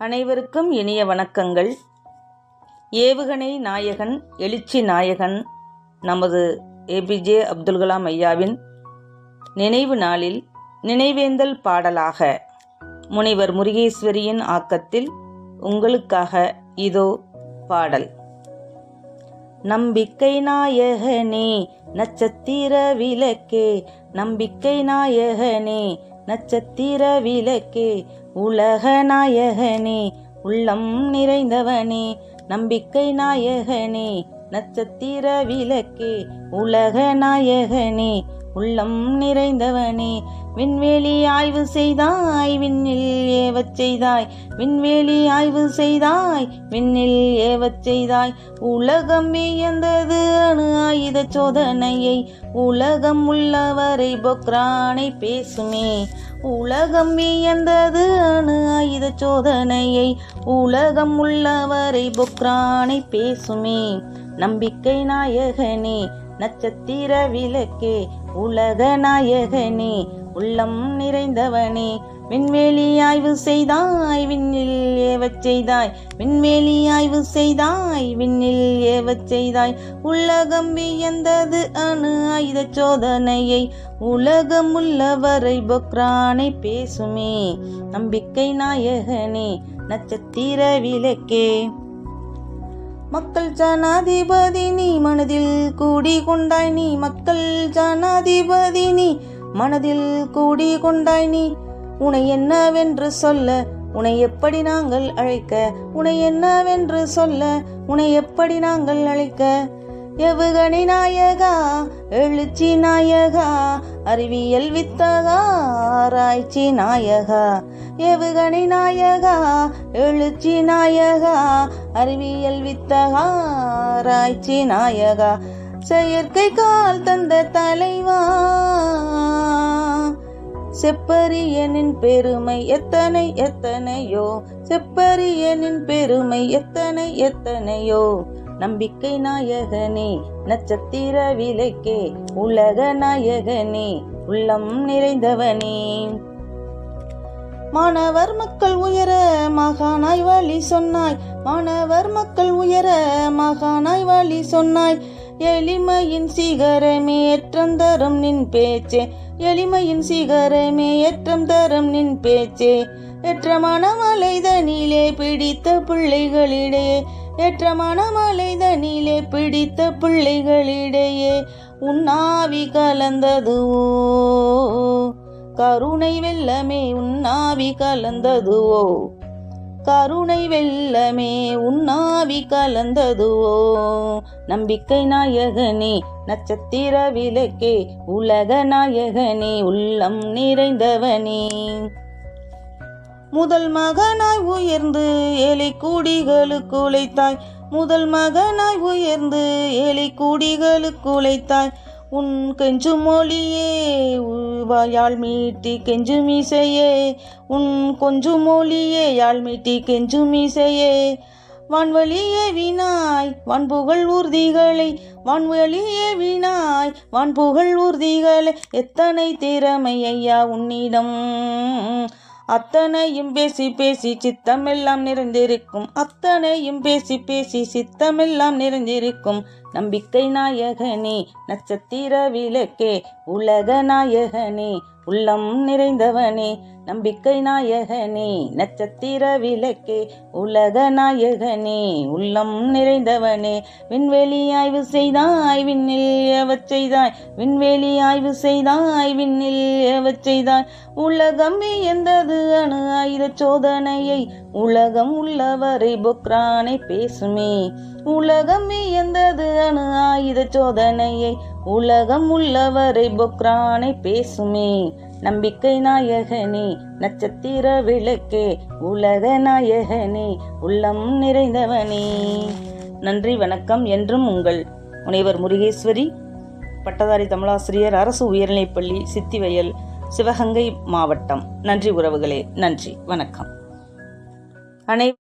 அனைவருக்கும் இனிய வணக்கங்கள். ஏவுகணை நாயகன் எழுச்சி நாயகன் நமது ஏபிஜே அப்துல் கலாம் ஐயாவின் நினைவு நாளில் நினைவேந்தல் பாடலாக முனைவர் முருகேஸ்வரியின் ஆக்கத்தில் உங்களுக்காக இதோ பாடல். நம்பிக்கை நாயகனே நட்சத்திர விளக்கே நம்பிக்கை நாயகனே நட்சத்திர விளக்கே உலக நாயகனே உள்ளம் நிறைந்தவனே நம்பிக்கை நாயகனே நட்சத்திர விளக்கே உலக நாயகனே உள்ளம் நிறைந்தவனே விண்வெளி ஆய்வு செய்தாய் விண்ணில் ஏவச் செய்தாய் விண்வெளி ஆய்வு செய்தாய் விண்ணில் ஏவச் செய்தாய். உலகம் வியந்தது அணு ஆயுத சோதனையை உலகம் உள்ளவரை பொக்ரானை பேசுமே. உலகம் வியந்தது அணு ஆயுத சோதனையை உலகம் உள்ளவரை பொக்ரானை பேசுமே. நம்பிக்கை நாயகனே நட்சத்திர விளக்கே உலக நாயகனே உள்ளம் நிறைந்தவனே விண்வெளி ஆய்வு செய்தாய் விண்ணில் ஏவச் செய்தாய் விண்வெளி ஆய்வு செய்தாய் விண்ணில் ஏவச் செய்தாய். உலகம் வியந்தது அணு ஆயுத சோதனையை உலகம் உள்ளவரை பொக்ரானை பேசுமே நம்பிக்கை நாயகனே நட்சத்திர விளக்கே மக்கள் ஜனாதிபதி நீ மனதில் கூடி கொண்டாய் நீ மக்கள் ஜனாதிபதி நீ மனதில் கூடி கொண்டாய் நீ. உனை என்னவென்று சொல்ல உனை எப்படி நாங்கள் அழைக்க? உனை என்னவென்று சொல்ல உனை எப்படி நாங்கள் அழைக்க? எவுகணி நாயகா எழுச்சி நாயகா அறிவியல் வித்தகா ஆராய்ச்சி நாயகா. ஏவுகணை நாயகா எழுச்சி நாயகா அறிவியல் வித்தகா ஆராய்ச்சி நாயகா செயற்கை கால் தந்த தலைவா. செப்பரியனின் பெருமை எத்தனை எத்தனையோ செப்பரியனின் பெருமை எத்தனை எத்தனையோ. நம்பிக்கை நாயகனே நட்சத்திர விலைக்கே உலக நாயகனே உள்ளம் நிறைந்தவனே. மாணவர் மக்கள் உயர மகானாய் வழி சொன்னாய். மாணவர் மக்கள் உயர மகானாய் வழி சொன்னாய். எளிமையின் சிகரமே ஏற்றம் தரும் நின் பேச்சே. எளிமையின் சிகரமே ஏற்றம் தரும் நின் பேச்சே. ஏற்றமான மலைதனிலே பிடித்த பிள்ளைகளிடையே. ஏற்றமான மலைதனிலே பிடித்த பிள்ளைகளிடையே. உன்னாவி கலந்ததுவோ. கருணை வெள்ளமே உன்னாவி கலந்ததுவோ? கருணை வெள்ளமே உன்னாவி கலந்ததுவோ? நம்பிக்கை நாயகனே நட்சத்திர விளக்கே உலக நாயகனே உள்ளம் நிறைந்தவனே. முதல் மகனாய் உயர்ந்து ஏழை கூடிகளுக்கு உழைத்தாய். முதல் மகனாய் உயர்ந்து ஏழை கூடிகளுக்கு உழைத்தாய். உன் கெஞ்சு மொழியே யாழ் மீட்டி கெஞ்சு மீசையே. உன் கொஞ்சு மொழியே யாழ் மீட்டி கெஞ்சு மீசையே. வான்வழியே வீணாய் வான்புகழ் ஊர்திகளை. வான்வழியே வீணாய் வான்புகழ் ஊர்திகளை. எத்தனை திறமை ஐயா உன்னிடம்? அத்தனையும் பேசி பேசி சித்தமெல்லாம் நிறைந்திருக்கும். அத்தனையும் பேசி பேசி சித்தமெல்லாம் நிறைந்திருக்கும். நம்பிக்கை நாயகனே நட்சத்திர விளக்கே உலக நாயகனே உள்ளம் நிறைந்தவனே நம்பிக்கை நாயகனே நட்சத்திர விளக்கே உலக நாயகனே உள்ளம் நிறைந்தவனே விண்வெளி ஆய்வு செய்தாய் விண்ணில் எவச் செய்தாய் விண்வெளி ஆய்வு செய்தாய் விண்ணில் எவச் செய்தாய். உலகம் எந்தது அணு ஆயுத சோதனையை உலகம் உள்ளவரை பொக்ரானை பேசுமே. உலகம் எந்தது அணு ஆயுத சோதனையை உலகம் உள்ளவரை பொக்ரானை பேசுமே. நம்பிக்கை நாயகனே நட்சத்திர விளக்கே உலக நாயகனே உள்ளம் நிறைந்தவனே. நன்றி வணக்கம் என்றும் உங்கள் முனைவர் முருகேஸ்வரி பட்டதாரி தமிழாசிரியர் அரசு உயர்நிலைப்பள்ளி சித்திவயல் சிவகங்கை மாவட்டம். நன்றி உறவுகளே. நன்றி வணக்கம். அனை